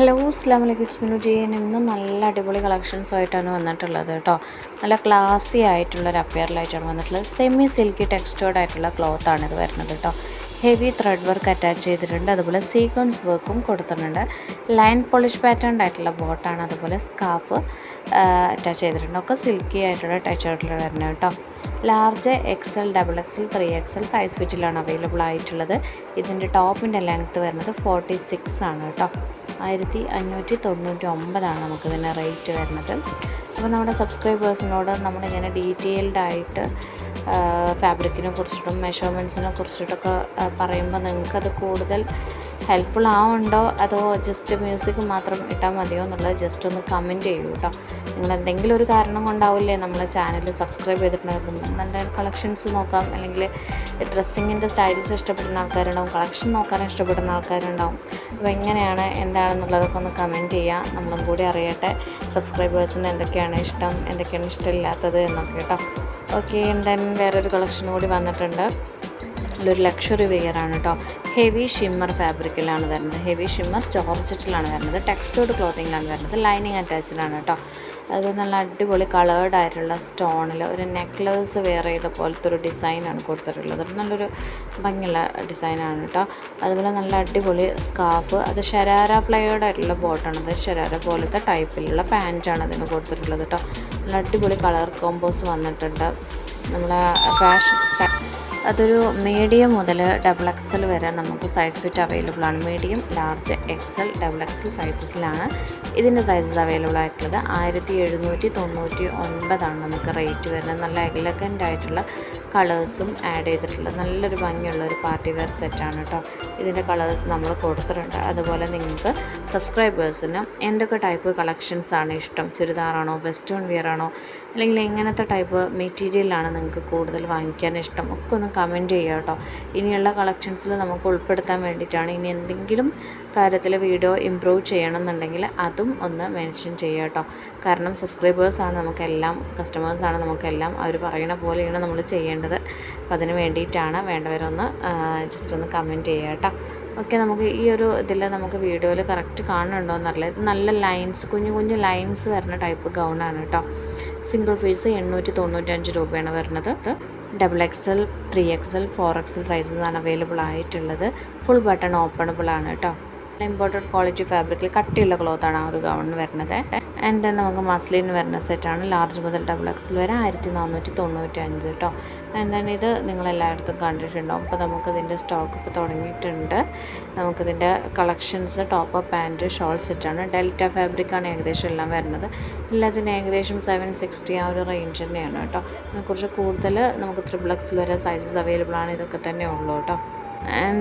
Hello അസ്ലാം വലൈക്കും it's Jain ഇന്നും നല്ല അടിപൊളി കളക്ഷൻസും ആയിട്ടാണ് വന്നിട്ടുള്ളത് കേട്ടോ. നല്ല ക്ലാസി ആയിട്ടുള്ള ഒരു അപ്പിയറിലായിട്ടാണ് വന്നിട്ടുള്ളത്. സെമി സിൽക്കി ടെക്സ്റ്റേർഡ് ആയിട്ടുള്ള ക്ലോത്ത് ആണ് ഇത് വരുന്നത് കേട്ടോ. ഹെവി ത്രെഡ് വർക്ക് അറ്റാച്ച് ചെയ്തിട്ടുണ്ട്. അതുപോലെ സീക്വൻസ് വർക്കും കൊടുത്തിട്ടുണ്ട്. ലൈൻ പോളിഷ് പാറ്റേൺ ആയിട്ടുള്ള ബോട്ടാണ് അതുപോലെ സ്കാഫ് അറ്റാച്ച് ചെയ്തിട്ടുണ്ട്. ഒക്കെ സിൽക്കി ആയിട്ടുള്ള ടച്ച് ആയിട്ടുള്ള വരുന്നത് കേട്ടോ. Large XL double XL three XL size ഫിറ്റിലാണ് available ആയിട്ടുള്ളത്. ഇതിന്റെ ടോപ്പിന്റെ ലെങ്ത്ത് വരുന്നത് ഫോർട്ടി സിക്സ് ആണ് കേട്ടോ. ആയിരത്തി അഞ്ഞൂറ്റി തൊണ്ണൂറ്റി ഒമ്പതാണ് നമുക്ക് ഇതിന് റേറ്റ് വരുന്നത്. അപ്പോൾ നമ്മുടെ സബ്സ്ക്രൈബേഴ്സിനോട് നമ്മളിങ്ങനെ ഡീറ്റെയിൽഡ് ആയിട്ട് ഫാബ്രിക്കിനെ കുറിച്ചിട്ടും മെഷർമെന്റ്സിനെ കുറിച്ചിട്ടൊക്കെ പറയുമ്പോൾ നിങ്ങൾക്കത് കൂടുതൽ ഹെൽപ്ഫുൾ ആവുന്നുണ്ടോ? അതോ ജസ്റ്റ് മ്യൂസിക് മാത്രം ഇട്ടാൽ മതിയോ എന്നുള്ളത് ജസ്റ്റ് ഒന്ന് കമന്റ് ചെയ്യൂ കേട്ടോ നിങ്ങൾ എന്തെങ്കിലും ഒരു കാരണം കൊണ്ടാവില്ലേ നമ്മളെ ചാനൽ സബ്സ്ക്രൈബ് ചെയ്തിട്ടുണ്ടാകും നല്ല കളക്ഷൻസ് നോക്കാം. അല്ലെങ്കിൽ ഡ്രസ്സിങ്ങിന്റെ സ്റ്റൈൽസ് ഇഷ്ടപ്പെടുന്ന ആൾക്കാരുണ്ടാവും. കളക്ഷൻ നോക്കാൻ ഇഷ്ടപ്പെടുന്ന ആൾക്കാരുണ്ടാവും. അപ്പോൾ എങ്ങനെയാണ് എന്താണെന്നുള്ളതൊക്കെ ഒന്ന് കമന്റ് ചെയ്യുക. നമ്മളും കൂടി അറിയട്ടെ. സബ്സ്ക്രൈബേഴ്സിന് എന്തൊക്കെയാണ് ഇഷ്ടം? എന്തൊക്കെയാണ് ഇഷ്ടമില്ലാത്തത് എന്നൊക്കെ കേട്ടോ ഓക്കെ ദെൻ വേറൊരു കളക്ഷൻ കൂടി വന്നിട്ടുണ്ട്. അതിലൊരു ലക്ഷറി വെയർ ആണ് കേട്ടോ ഹെവി ഷിമ്മർ ഫാബ്രിക്കിലാണ് വരുന്നത്. ഹെവി ഷിമ്മർ ജോർജറ്റിലാണ് വരുന്നത്. ടെക്സ്റ്റോർഡ് ക്ലോത്തിങ്ങിലാണ് വരുന്നത്. ലൈനിങ് അറ്റാച്ച്ഡാണ് കേട്ടോ അതുപോലെ നല്ല അടിപൊളി കളേർഡ് ആയിട്ടുള്ള സ്റ്റോണിൽ ഒരു നെക്ലസ് വെയർ ചെയ്ത പോലത്തെ ഒരു ഡിസൈനാണ് കൊടുത്തിട്ടുള്ളത്. നല്ലൊരു ഭംഗിയുള്ള ഡിസൈനാണ് കേട്ടോ അതുപോലെ നല്ല അടിപൊളി സ്കാർഫ് അത് ഷരാര ഫ്ലയേർഡ് ആയിട്ടുള്ള ബോട്ടാണ് അത് ഷരാര പോലത്തെ ടൈപ്പിലുള്ള പാന്റാണ് അതിന് കൊടുത്തിട്ടുള്ളത് കേട്ടോ നല്ല അടിപൊളി കളർ കോമ്പോസ് വന്നിട്ടുണ്ട്. നമ്മളെ ഫാഷൻ അതൊരു മീഡിയം മുതൽ ഡബിൾ എക്സൽ വരെ നമുക്ക് സൈസ് ഫിറ്റ് അവൈലബിൾ ആണ്. Medium large XL double XL സൈസസിലാണ് ഇതിന്റെ സൈസസ് അവൈലബിൾ ആയിട്ടുള്ളത് ആയിരത്തി എഴുന്നൂറ്റി തൊണ്ണൂറ്റി ഒൻപതാണ് നമുക്ക് റേറ്റ് വരുന്നത്. നല്ല എലഗന്റ് ആയിട്ടുള്ള കളേഴ്സും ആഡ് ചെയ്തിട്ടുള്ളത് നല്ലൊരു ഭംഗിയുള്ള ഒരു പാർട്ടി വെയർ സെറ്റാണ് കേട്ടോ ഇതിന്റെ കളേഴ്സ് നമ്മൾ കൊടുത്തിട്ടുണ്ട്. അതുപോലെ നിങ്ങൾക്ക് സബ്സ്ക്രൈബേഴ്സിന് എന്തൊക്കെ ടൈപ്പ് കളക്ഷൻസാണ് ഇഷ്ടം? ചുരിദാറാണോ വെസ്റ്റേൺ വെയർ ആണോ അല്ലെങ്കിൽ എങ്ങനത്തെ ടൈപ്പ് മെറ്റീരിയലാണ് നിങ്ങൾക്ക് കൂടുതൽ വാങ്ങിക്കാൻ ഇഷ്ടം? ഒക്കെ ഒന്ന് കമന്റ് ചെയ്യുക കേട്ടോ. ഇനിയുള്ള കളക്ഷൻസിൽ നമുക്ക് ഉൾപ്പെടുത്താൻ വേണ്ടിയിട്ടാണ് ഇനി എന്തെങ്കിലും കാര്യത്തിൽ വീഡിയോ ഇമ്പ്രൂവ് ചെയ്യണമെന്നുണ്ടെങ്കിൽ അതും ഒന്ന് മെൻഷൻ ചെയ്യുക കേട്ടോ. കാരണം സബ്സ്ക്രൈബേഴ്സാണ് നമുക്കെല്ലാം കസ്റ്റമേഴ്സാണ് നമുക്കെല്ലാം അവർ പറയുന്ന പോലെയാണ് നമ്മൾ ചെയ്യേണ്ടത്. അപ്പോൾ അതിന് വേണ്ടിയിട്ടാണ് വേണ്ടവരൊന്ന് ജസ്റ്റ് ഒന്ന് കമന്റ് ചെയ്യുക കേട്ടോ. ഓക്കെ നമുക്ക് ഈ ഒരു ഇതിൽ നമുക്ക് വീഡിയോയിൽ കറക്റ്റ് കാണുന്നുണ്ടോ എന്നറിയില്ല. ഇത് നല്ല ലൈൻസ് കുഞ്ഞു കുഞ്ഞു ലൈൻസ് വരുന്ന ടൈപ്പ് ഗൗണാണ് കേട്ടോ. സിംഗിൾ പീസ് എണ്ണൂറ്റി തൊണ്ണൂറ്റഞ്ച് രൂപയാണ് വരുന്നത്. Double XL three XL four XL ആണ് അവൈലബിൾ ആയിട്ടുള്ളത്. ഫുൾ ബട്ടൺ ഓപ്പണബിൾ ആണ് കേട്ടോ. ഇമ്പോർട്ടഡ് ക്വാളിറ്റി ഫാബ്രിക്കിൽ കട്ടിയുള്ള ക്ലോത്ത് ആണ് ആ ഒരു ഗൗണിന് വരുന്നത്. ആൻഡ് ദെൻ നമുക്ക് മസ്ലിൻ വരുന്ന സെറ്റാണ് ലാർജ് മുതൽ ഡബിൾ എക്സൽ വരെ ആയിരത്തി നാനൂറ്റി തൊണ്ണൂറ്റി അഞ്ച് കേട്ടോ ആൻഡ് ദെൻ ഇത് നിങ്ങളെല്ലായിടത്തും കണ്ടിട്ടുണ്ടാവും അപ്പോൾ നമുക്കിതിന്റെ സ്റ്റോക്ക് ഇപ്പോൾ തുടങ്ങിയിട്ടുണ്ട്. നമുക്കിതിന്റെ കളക്ഷൻസ് ടോപ്പ് പാന്റ് ഷോൾ സെറ്റാണ് ഡെൽറ്റ ഫാബ്രിക്കാണ് ഏകദേശം എല്ലാം വരുന്നത്. എല്ലാത്തിനും ഏകദേശം സെവൻ സിക്സ്റ്റി ആ ഒരു റേഞ്ച് തന്നെയാണ് കേട്ടോ കുറച്ച് കൂടുതൽ നമുക്ക് ത്രിബിൾ എക്സിൽ വരെ സൈസസ് അവൈലബിൾ ആണ് ഇതൊക്കെ തന്നെ ഉള്ളൂ കേട്ടോ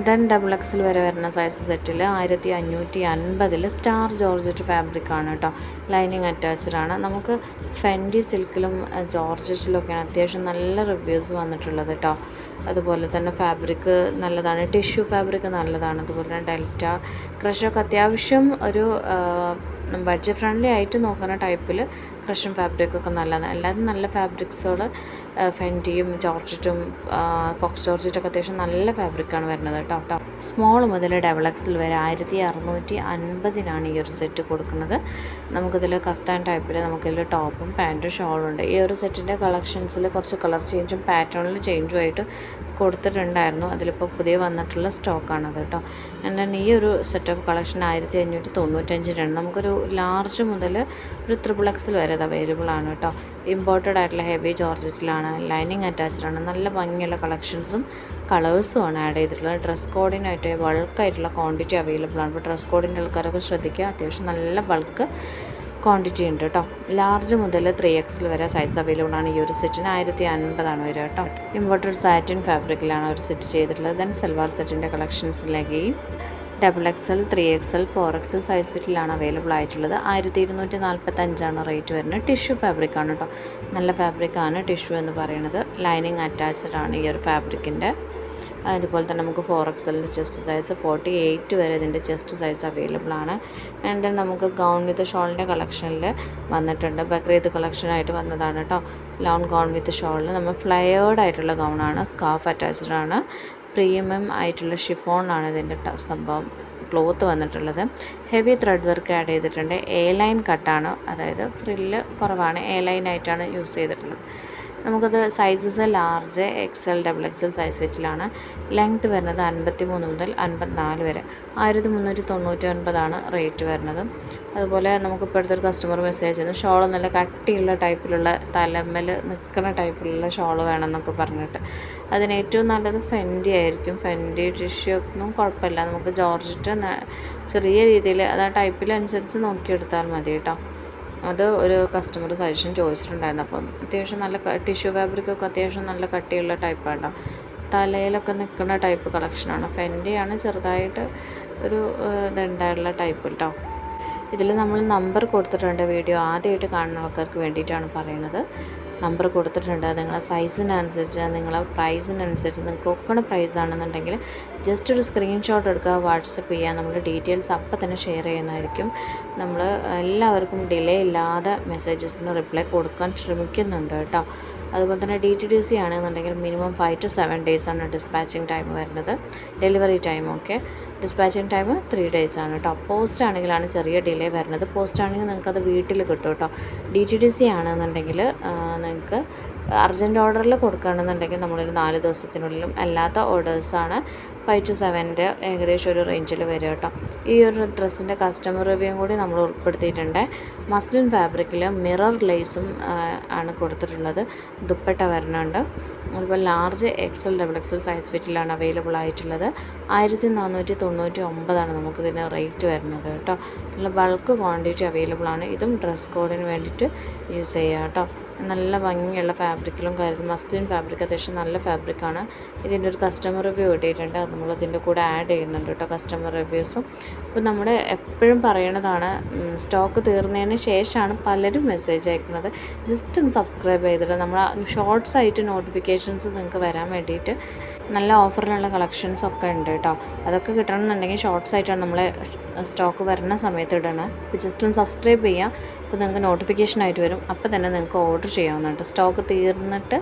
ദെൻ ഡബിൾ എക്സിൽ വരെ വരുന്ന സൈസ് സെറ്റിൽ ആയിരത്തി അഞ്ഞൂറ്റി അൻപതിൽ സ്റ്റാർ ജോർജറ്റ് ഫാബ്രിക് ആണ് കേട്ടോ ലൈനിങ് അറ്റാച്ച്ഡ് ആണ്. നമുക്ക് ഫെൻഡി സിൽക്കിലും ജോർജറ്റിലൊക്കെയാണ് അത്യാവശ്യം നല്ല റിവ്യൂസ് വന്നിട്ടുള്ളത് കേട്ടോ അതുപോലെ തന്നെ ഫാബ്രിക് നല്ലതാണ്. ടിഷ്യൂ ഫാബ്രിക് നല്ലതാണ്. അതുപോലെ തന്നെ ഡെൽറ്റ ക്രഷൊക്കെ അത്യാവശ്യം ഒരു ബഡ്ജറ്റ് ഫ്രണ്ട്ലി ആയിട്ട് നോക്കുന്ന ടൈപ്പിൽ ഫാബ്രിക് ഒക്കെ നല്ലതാണ് അല്ലാതെ നല്ല ഫാബ്രിക്സുകൾ ഫെന്റിയും ജോർജറ്റും ഫോക്സ് ജോർജറ്റൊക്കെ അത്യാവശ്യം നല്ല ഫാബ്രിക്കാണ് വരുന്നത് കേട്ടോ. സ്മോൾ മുതൽ ഡബിൾ എക്സിൽ വരെ ആയിരത്തി അറുന്നൂറ്റി അൻപതിനാണ് ഈ ഒരു സെറ്റ് കൊടുക്കുന്നത്. നമുക്കിതിൽ കഫ്താൻ ടൈപ്പിൽ നമുക്കിതിൽ ടോപ്പും പാന്റും ഷോളും ഉണ്ട്. ഈ ഒരു സെറ്റിന്റെ കളക്ഷൻസിൽ കുറച്ച് കളർ ചേഞ്ചും പാറ്റേണിൽ ചേഞ്ചും ആയിട്ട് കൊടുത്തിട്ടുണ്ടായിരുന്നു. അതിലിപ്പോൾ പുതിയ വന്നിട്ടുള്ള സ്റ്റോക്കാണത് കേട്ടോ. എന്നാൽ ഈ ഒരു സെറ്റ് ഓഫ് കളക്ഷൻ ആയിരത്തി അഞ്ഞൂറ്റി തൊണ്ണൂറ്റഞ്ചിനാണ് നമുക്കൊരു ലാർജ് മുതൽ ഒരു ത്രിപിൾ എക്സൽ വരെ അത് അവൈലബിൾ ആണ് കേട്ടോ. ഇമ്പോർട്ടഡ് ആയിട്ടുള്ള ഹെവി ജോർജറ്റിലാണ് ലൈനിങ് അറ്റാച്ച്ഡ് ആണ് നല്ല ഭംഗിയുള്ള കളക്ഷൻസും കളേഴ്സും ആണ് ആഡ് ചെയ്തിട്ടുള്ളത്. ഡ്രസ് കോഡിനായിട്ട് ബൾക്കായിട്ടുള്ള ക്വാണ്ടിറ്റി അവൈലബിൾ ആണ്. അപ്പോൾ ഡ്രസ് കോഡിന്റെ ആൾക്കാരൊക്കെ ശ്രദ്ധിക്കുക അത്യാവശ്യം നല്ല ബൾക്ക് ക്വാണ്ടിറ്റി ഉണ്ട് കേട്ടോ. ലാർജ് മുതൽ ത്രീ എക്സിൽ വരെ സൈസ് അവൈലബിൾ ആണ്. ഈ ഒരു സെറ്റിന് ആയിരത്തി അൻപതാണ് വരിക കേട്ടോ. ഇമ്പോർട്ടഡ് സാറ്റിൻ ഫാബ്രിക്കിലാണ് ഒരു സെറ്റ് ചെയ്തിട്ടുള്ളത്. ദെൻ സൽവാർ സെറ്റിന്റെ കളക്ഷൻസിലേക്ക് double X L three X L four X L size ഫിറ്റിലാണ് available ആയിട്ടുള്ളത്. ആയിരത്തി ഇരുന്നൂറ്റി നാൽപ്പത്തഞ്ചാണ് റേറ്റ് വരുന്നത് ടിഷ്യൂ ഫാബ്രിക്കാണ് കേട്ടോ നല്ല ഫാബ്രിക്കാണ് ടിഷ്യൂ എന്ന് പറയുന്നത്. ലൈനിങ് അറ്റാച്ച്ഡ് ആണ് ഈ ഒരു ഫാബ്രിക്കിന്റെ അതുപോലെ തന്നെ നമുക്ക് ഫോർ എക്സലിന്റെ ചെസ്റ്റ് സൈസ് ഫോർട്ടി എയ്റ്റ് വരെ ഇതിന്റെ ചെസ്റ്റ് സൈസ് അവൈലബിൾ ആണ്. ആൻഡ് ദെൻ നമുക്ക് ഗൗൺ വിത്ത് ഷോളിന്റെ കളക്ഷനിൽ വന്നിട്ടുണ്ട്. ബക്രീദ് കളക്ഷനായിട്ട് വന്നതാണ് കേട്ടോ ലോൺ ഗൗൺ വിത്ത് ഷോളിൽ നമ്മൾ ഫ്ലയേർഡ് ആയിട്ടുള്ള ഗൗണാണ് സ്കാർഫ് അറ്റാച്ച്ഡ് ആണ്. പ്രീമിയം ആയിട്ടുള്ള ഷിഫോൺ ആണ് ഇതിന്റെ സംഭവം. ക്ലോത്ത് വന്നിട്ടുള്ളത്. ഹെവി ത്രെഡ് വർക്ക് ആഡ് ചെയ്തിട്ടുണ്ട്. എ ലൈൻ കട്ടാണ്. അതായത് ഫ്രില്ല് കുറവാണ്. എ ലൈൻ ആയിട്ടാണ് യൂസ് ചെയ്തിട്ടുള്ളത്. നമുക്കത് sizes large XL double XL size വെച്ചിലാണ് length വരുന്നത് അൻപത്തി മൂന്ന് മുതൽ അൻപത്തിനാല് വരെ. ആയിരത്തി മുന്നൂറ്റി തൊണ്ണൂറ്റി ഒൻപതാണ് റേറ്റ് വരുന്നത്. അതുപോലെ നമുക്ക് ഇപ്പോഴത്തെ ഒരു കസ്റ്റമർ മെസ്സേജ് ചെയ്യുന്നു. ഷോൾ നല്ല കട്ടിയുള്ള ടൈപ്പിലുള്ള തലമ്മൽ നിൽക്കുന്ന ടൈപ്പിലുള്ള ഷോൾ വേണമെന്നൊക്കെ പറഞ്ഞിട്ട്. അതിന് ഏറ്റവും നല്ലത് ഫെൻഡി ആയിരിക്കും. ഫെൻഡി ടിഷ്യൂ ഒന്നും കുഴപ്പമില്ല. നമുക്ക് ജോർജറ്റ് ചെറിയ രീതിയിൽ അത് ആ ടൈപ്പിലനുസരിച്ച് നോക്കിയെടുത്താൽ മതി കേട്ടോ. അത് ഒരു കസ്റ്റമർ സജഷൻ ചോദിച്ചിട്ടുണ്ടായിരുന്നു. അപ്പം അത്യാവശ്യം നല്ല ടിഷ്യൂ ഫാബ്രിക്കൊക്കെ അത്യാവശ്യം നല്ല കട്ടിയുള്ള ടൈപ്പാണ് തലയിലൊക്കെ നിൽക്കുന്ന ടൈപ്പ് കളക്ഷനാണ് ഫെൻഡിയാണ് ചെറുതായിട്ട് ഒരു ഇതുണ്ടായിട്ടുള്ള ടൈപ്പ് കേട്ടോ ഇതിൽ നമ്മൾ നമ്പർ കൊടുത്തിട്ടുണ്ട് വീഡിയോ ആദ്യമായിട്ട് കാണുന്ന ആൾക്കാർക്ക് വേണ്ടിയിട്ടാണ് പറയുന്നത്. നമ്പർ കൊടുത്തിട്ടുണ്ട്. നിങ്ങളെ സൈസിനനുസരിച്ച് നിങ്ങളെ പ്രൈസിനനുസരിച്ച് നിങ്ങൾക്ക് ഒക്കണ പ്രൈസ് ആണെന്നുണ്ടെങ്കിൽ ജസ്റ്റ് ഒരു സ്ക്രീൻഷോട്ട് എടുക്കുക വാട്സപ്പ് ചെയ്യുക. നമ്മൾ ഡീറ്റെയിൽസ് അപ്പം തന്നെ ഷെയർ ചെയ്യുന്നതായിരിക്കും. നമ്മൾ എല്ലാവർക്കും ഡിലേ ഇല്ലാതെ മെസ്സേജസിന് റിപ്ലൈ കൊടുക്കാൻ ശ്രമിക്കുന്നുണ്ട് കേട്ടോ. അതുപോലെ തന്നെ ഡി ടി ഡി സി ആണെന്നുണ്ടെങ്കിൽ മിനിമം ഫൈവ് ടു സെവൻ ഡേയ്സാണ് ഡിസ്പാച്ചിങ് ടൈം വരുന്നത്. ഡെലിവറി ടൈം ഒക്കെ ഡിസ്പാച്ചിങ് ടൈം ത്രീ ഡേയ്സ് ആണ് കേട്ടോ പോസ്റ്റ് ആണെങ്കിലാണ് ചെറിയ ഡിലേ വരുന്നത്. പോസ്റ്റ് ആണെങ്കിൽ നിങ്ങൾക്ക് അത് വീട്ടിൽ കിട്ടും കേട്ടോ ഡി ടി ഡി സി ആണെന്നുണ്ടെങ്കിൽ നിങ്ങൾക്ക് അർജന്റ് ഓർഡറിൽ കൊടുക്കുകയാണെന്നുണ്ടെങ്കിൽ നമ്മളൊരു നാല് ദിവസത്തിനുള്ളിലും അല്ലാത്ത ഓർഡേഴ്സാണ് ഫൈവ് ടു സെവന്റെ ഏകദേശം ഒരു റേഞ്ചിൽ വരും കേട്ടോ ഈ ഒരു ഡ്രസ്സിന്റെ കസ്റ്റമർ റിവ്യൂ കൂടി നമ്മൾ ഉൾപ്പെടുത്തിയിട്ടുണ്ട്. മസ്ലിൻ ഫാബ്രിക്കിൽ മിറർ ലേസും ആണ് കൊടുത്തിട്ടുള്ളത്. ദുപ്പട്ട വരുന്നുണ്ട് അതുപോലെ large XL double XL size ഫിറ്റിലാണ് available ആയിട്ടുള്ളത്. ആയിരത്തി നാനൂറ്റി തൊണ്ണൂറ്റി ഒമ്പതാണ് നമുക്കിതിന് റേറ്റ് വരുന്നത് കേട്ടോ. നല്ല ബൾക്ക് ക്വാണ്ടിറ്റി അവൈലബിൾ ആണ്. ഇതും ഡ്രസ് കോഡിന് വേണ്ടിയിട്ട് യൂസ് ചെയ്യുക കേട്ടോ. നല്ല ഭംഗിയുള്ള ഫാബ്രിക്കിലും കാര്യം മസ്ലിൻ ഫാബ്രിക് അത്യാവശ്യം നല്ല ഫാബ്രിക്കാണ് ഇതിന്റെ ഒരു കസ്റ്റമർ റിവ്യൂ കിട്ടിയിട്ടുണ്ട്. അത് നമ്മൾ ഇതിന്റെ കൂടെ ആഡ് ചെയ്യുന്നുണ്ട് കേട്ടോ കസ്റ്റമർ റിവ്യൂസും അപ്പോൾ നമ്മൾ എപ്പോഴും പറയണതാണ് സ്റ്റോക്ക് തീർന്നതിന് ശേഷമാണ് പലരും മെസ്സേജ് അയക്കുന്നത്. ജസ്റ്റ് ഒന്ന് സബ്സ്ക്രൈബ് ചെയ്തിട്ട് നമ്മൾ ഷോർട്ട്സ് ആയിട്ട് നോട്ടിഫിക്കേഷൻസ് നിങ്ങൾക്ക് വരാൻ വേണ്ടിയിട്ട് നല്ല ഓഫറിലുള്ള കളക്ഷൻസ് ഒക്കെ ഉണ്ട് കേട്ടോ. അതൊക്കെ കിട്ടണമെന്നുണ്ടെങ്കിൽ ഷോർട്സ് ആയിട്ടാണ് നമ്മൾ സ്റ്റോക്ക് വരുന്ന സമയത്ത് ഇടണം. അപ്പോൾ ജസ്റ്റ് ഒന്ന് സബ്സ്ക്രൈബ് ചെയ്യാം. അപ്പോൾ നിങ്ങൾക്ക് നോട്ടിഫിക്കേഷൻ ആയിട്ട് വരും. അപ്പോൾ തന്നെ നിങ്ങൾക്ക് ഓർഡർ ചെയ്യാവുന്നതാണ് സ്റ്റോക്ക് തീർന്നിട്ട്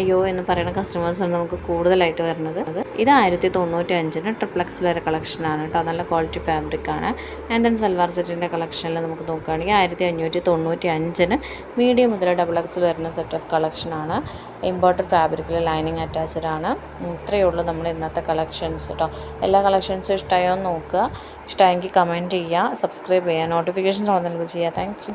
അയ്യോ എന്ന് പറയുന്ന കസ്റ്റമേഴ്സാണ് നമുക്ക് കൂടുതലായിട്ട് വരുന്നത്. ഇത് ആയിരത്തി തൊണ്ണൂറ്റി അഞ്ചിന് ട്രിപ്ലക്സ് വരെ കളക്ഷനാണ് കേട്ടോ നല്ല ക്വാളിറ്റി ഫാബ്രിക് ആണ്. ആൻഡ് ദെൻ സൽവാർ സെറ്റിന്റെ കളക്ഷനിൽ നമുക്ക് നോക്കുകയാണെങ്കിൽ ആയിരത്തി അഞ്ഞൂറ്റി തൊണ്ണൂറ്റി അഞ്ചിന് മീഡിയം മുതൽ ഡബിൾ എക്സിൽ വരുന്ന സെറ്റ് ഓഫ് കളക്ഷനാണ് ഇമ്പോർട്ടഡ് ഫാബ്രിക്കിൽ ലൈനിങ് അറ്റാച്ച്ഡ് ആണ് ഇത്രയേ ഉള്ളൂ നമ്മൾ ഇന്നത്തെ കളക്ഷൻസ് കേട്ടോ എല്ലാ കളക്ഷൻസും ഇഷ്ടമായോ എന്ന് നോക്കുക. ഇഷ്ടമായെങ്കിൽ കമന്റ് ചെയ്യുക സബ്സ്ക്രൈബ് ചെയ്യുക നോട്ടിഫിക്കേഷൻസ് ഓൺ നൽകുക ചെയ്യുക. താങ്ക്